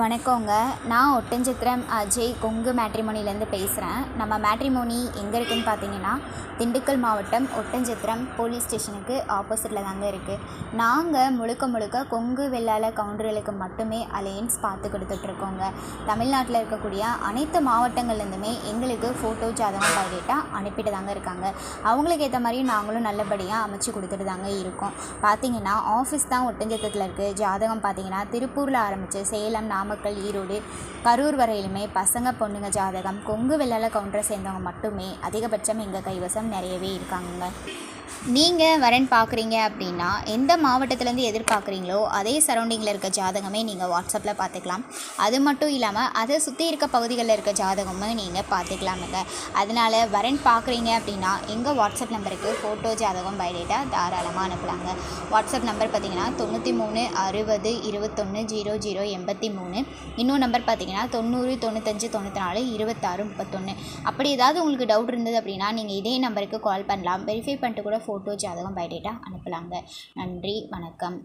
வணக்கங்க. நான் ஒட்டஞ்சத்திரம் அஜய் கொங்கு மேட்ரிமோனிலேருந்து பேசுகிறேன் நம்ம மேட்ரிமோனி எங்கே இருக்குதுன்னு பார்த்தீங்கன்னா திண்டுக்கல் மாவட்டம் ஒட்டஞ்சத்திரம் போலீஸ் ஸ்டேஷனுக்கு ஆப்போசிட்டில் தாங்க இருக்குது நாங்கள் முழுக்க முழுக்க கொங்கு வெள்ளாள கவுண்டர்களுக்கு மட்டுமே அலையன்ஸ் பார்த்து கொடுத்துட்ருக்கோங்க தமிழ்நாட்டில் இருக்கக்கூடிய அனைத்து மாவட்டங்கள்லேருந்துமே எங்களுக்கு ஃபோட்டோ ஜாதகம் பயோடேட்டா அனுப்பிட்டு தாங்க இருக்காங்க. அவங்களுக்கு ஏற்ற மாதிரி நாங்களும் நல்லபடியாக அமைச்சு கொடுத்துட்டு தாங்க இருக்கோம். பார்த்தீங்கன்னா ஆஃபீஸ் தான் ஒட்டஞ்சத்திரத்தில் இருக்குது ஜாதகம் பார்த்தீங்கன்னா திருப்பூரில் ஆரம்பித்து சேலம் நாமக்கல் ஈரோடு கரூர் வரையிலுமே பசங்க பொண்ணுங்க ஜாதகம் கொங்கு வெள்ளாள கவுண்டரை சேர்ந்தவங்க மட்டுமே அதிகபட்சம் எங்கள் கைவசம் நிறையவே இருக்காங்க நீங்கள் வரன் பார்க்குறீங்க அப்படின்னா எந்த மாவட்டத்துலேருந்து எதிர்பார்க்குறீங்களோ அதே சரௌண்டிங்கில் இருக்க ஜாதகமே நீங்கள் வாட்ஸ்அப்பில் பார்த்துக்கலாம் அது மட்டும் இல்லாமல் அதை சுற்றி இருக்க பகுதிகளில் இருக்க ஜாதகமும் நீங்கள் பார்த்துக்கலாமுங்க அதனால் வரன் பார்க்குறீங்க அப்படின்னா எங்கள் வாட்ஸ்அப் நம்பருக்கு ஃபோட்டோ ஜாதகம் பயோடேட்டா தாராளமாக அனுப்பலாங்க. வாட்ஸ்அப் நம்பர் பார்த்தீங்கன்னா தொண்ணூற்றி மூணு அறுபது இருபத்தொன்று ஜீரோ ஜீரோ எண்பத்தி மூணு. இன்னொரு நம்பர் பார்த்தீங்கன்னா தொண்ணூறு தொண்ணூத்தஞ்சு தொண்ணூற்றி நாலு இருபத்தாறு முப்பத்தொன்று அப்படி ஏதாவது உங்களுக்கு டவுட் இருந்தது அப்படின்னா நீங்கள் இதே நம்பருக்கு கால் பண்ணலாம். வெரிஃபை பண்ணிட்டு கூட ஃபோட்டோ ஜாதகம் பயோடேட்டா அனுப்பலாங்க. நன்றி வணக்கம்.